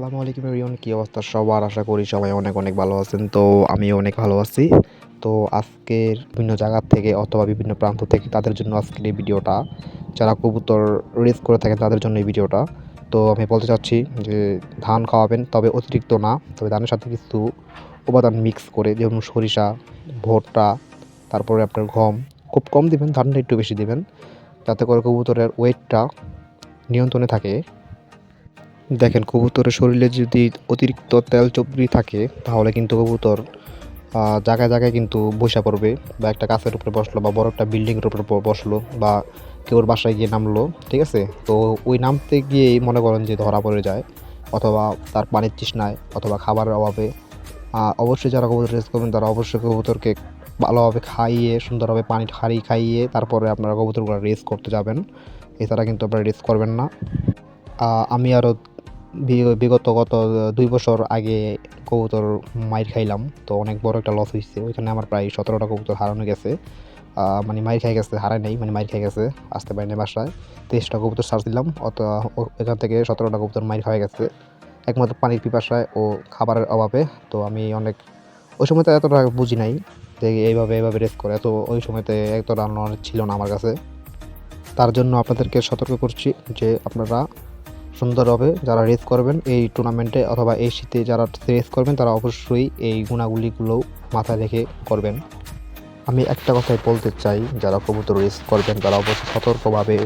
আসসালামু আলাইকুম রিয়ন কী অবস্থা? সবার আশা করি সবাই অনেক অনেক ভালো আছেন। তো আমি অনেক ভালো আছি। তো আজকের বিভিন্ন জায়গা থেকে অথবা বিভিন্ন প্রান্ত থেকে তাদের জন্য আজকের এই ভিডিওটা, যারা কবুতর রেস করে থাকেন তাদের জন্য এই ভিডিওটা। তো আমি বলতে চাচ্ছি যে, ধান খাওয়াবেন, তবে অতিরিক্ত না। তবে ধানের সাথে কিছু উপাদান মিক্স করে, যেমন সরিষা, ভুট্টা, তারপরে আপনার গম, খুব কম দিবেন, ধানটা একটু বেশি দিবেন। যাতে করে কবুতরের ওয়েটটা নিয়ন্ত্রণে থাকে। দেখেন, কবুতরের শরীরে যদি অতিরিক্ত তেল চর্বি থাকে, তাহলে কিন্তু কবুতর জায়গায় জায়গায় কিন্তু বসা পড়বে বা একটা গাছের উপরে বসল বা বড় একটা বিল্ডিংয়ের উপরে বসল বা কেউর বাসায় গিয়ে নামলো, ঠিক আছে? তো ওই নামতে গিয়েই মনে করেন যে ধরা পড়ে যায় অথবা তার পানির তৃষ্ণায় অথবা খাবারের অভাবে। অবশ্যই যারা কবুতর রেস করবেন, তারা অবশ্যই কবুতরকে ভালোভাবে খাইয়ে, সুন্দরভাবে পানি হারি খাইয়ে তারপরে আপনারা কবুতরগুলো রেস করতে যাবেন। এছাড়া কিন্তু আপনারা রেস করবেন না। আমি আরও বিগত গত দুই বছর আগে কবুতর মাইর খাইলাম, তো অনেক বড় একটা লস হয়েছে ওইখানে আমার প্রায় সতেরোটা কবুতর হারানো গেছে। মানে মাইর খাই গেছে, হারায় নাই মানে মাইর খাই গেছে, আসতে পারিনি বাসায়। তেইশটা কবুতর সার্চ দিলাম, অত এখান থেকে সতেরোটা কবুতর মাইর খাওয়া গেছে। একমাত্র পানির পিপাসায় ও খাবারের অভাবে, তো আমি অনেক, ওই সময় তো এতটা বুঝি নাই যে এইভাবে এইভাবে রেস করে। তো ওই সময়তে এত নলেজ ছিল না আমার কাছে। তার জন্য আপনাদেরকে সতর্ক করছি যে আপনারা সুন্দরভাবে যারা রেস করবেন এই টুর্নামেন্টে অথবা এই শীতে যারা রেস করবেন, তারা অবশ্যই এই গুণাগুলিগুলো মাথায় রেখে করবেন। আমি একটা কথাই বলতে চাই, যারা কবুতর রেস করবেন, তারা অবশ্যই সতর্কভাবে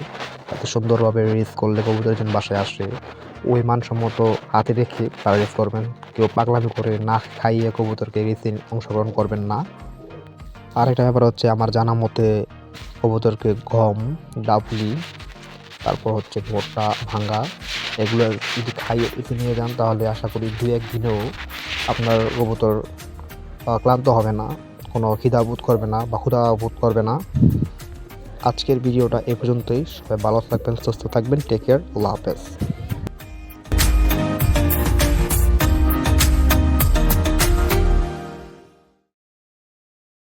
এত সুন্দরভাবে রেস করলে কবুতর যেন বাসায় আসে, ওই মানসম্মত হাতে রেখে তারা রেস করবেন। কেউ পাগলামি করে না খাইয়ে কবুতরকে রেসে অংশগ্রহণ করবেন না। আর একটা ব্যাপার হচ্ছে, আমার জানা মতে কবুতরকে গম, ডাবলি, তারপর হচ্ছে ভুট্টা ভাঙ্গা এগুলো যদি খাইয়ে একটু নিয়ে যান, তাহলে আশা করি দু একদিনেও আপনার কবুতর ক্লান্ত হবে না, কোনো খিদা বোধ করবে না বা ক্ষুধা বোধ করবে না। আজকের ভিডিওটা এ পর্যন্তই। সবাই ভালো থাকবেন, সুস্থ থাকবেন। টেক কেয়ার আল্লাহ হাফেজ।